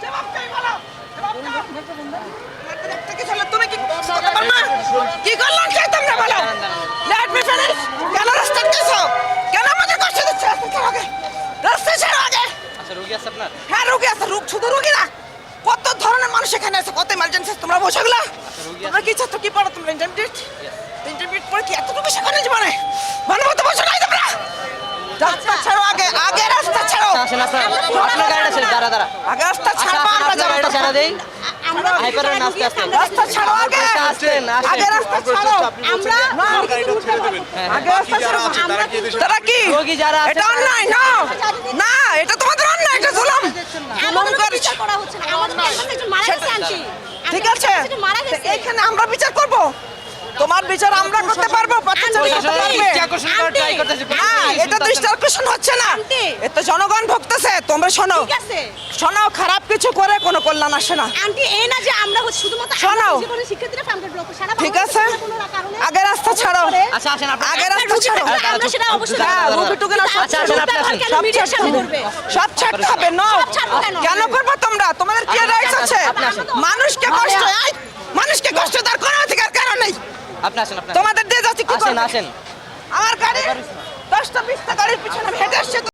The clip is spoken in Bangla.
কি করতে পারবে? না? কি করলাম চাই তোমরা বলো? লেট মি ফিনিশ কেন রাস্তা আটকেছো কেন আমাকে কষ্ট দিচ্ছে? আগে। রাস্তা ছাড়ো আগে। আচ্ছা রোগী আছে আপনার? হ্যাঁ রোগী আছে। রোগ শুধু রোগী না কত ধরনের মানুষ এখানে আছে কত ইমার্জেন্সি তোমরা বসে গেলা রোগী তোমরা কি কি পড়ো তোমরা? ইন্টারমিডিয়েট ইন্টারমিডিয়েট পড়ে কি এতটুকু শেখানো জীবনে? মানে মতো বসে নাই তোমরা? রাস্তা ছাড়ো আগে আগে রাস্তা ছাড়ো। আসেন আপনার আপনার দাঁড়া। দাঁড়া রাস্তা ছাড়ো আমরা যাব। গাড়িটা ছাড়া দেই। আমরা হাইপারের আস্তে আস্তে রাস্তা ছাড়ো আগে। আসেন, আসেন। আগে রাস্তা ছাড়ো। আমরা না, গাড়িটা ছেড়ে দেবেন। আগে রাস্তা ছাড়ো। তারা তারা কি? রোগী যারা আছে এটা অন্যায় না। না এটা তোমাদের অন্যায় এটা জুলুম। জুলুম করছে বিচার করা হচ্ছে না। আমাদের একজন মারা গেছে আন্টি। ঠিক আছে। এইখানে আমরা বিচার করব। তোমার বিচার আমরা করতে পারব পাচ্ছি এটা তো স্টারকেশন হচ্ছে না। এত জনগণ ভুগতেছে তোমরা শোনো। ঠিক আছে। শোনো খারাপ কিছু করে কোনো কল্যাণ আসে না। আন্টি এই না যে আমরা হচ্ছে শুধুমাত্র শোনো। ঠিক আছে। কোনো না কারণে আগে রাস্তা ছাড়ো। আচ্ছা আসেন আপনার আগে রাস্তা ছাড়ো। আমরা সেটা অবশ্যই হ্যাঁ। টুকে না আচ্ছা, আসেন, আপনি সব ছাড়তে হবে। করবে? সব ছাড়তে হবে নো কেন? করব তোমরা? তোমাদের কি আপনি রাইটস আছে? মানুষকে কষ্ট মানুষকে কষ্ট দেওয়ার কোনো অধিকার কারণ নেই। আপনি আসেন আপনি তোমাদের দিয়ে যাচ্ছে কি আসেন আসেন। আমার গাড়ি? দশটা গাড়ির পিছনে হেঁটে আসছি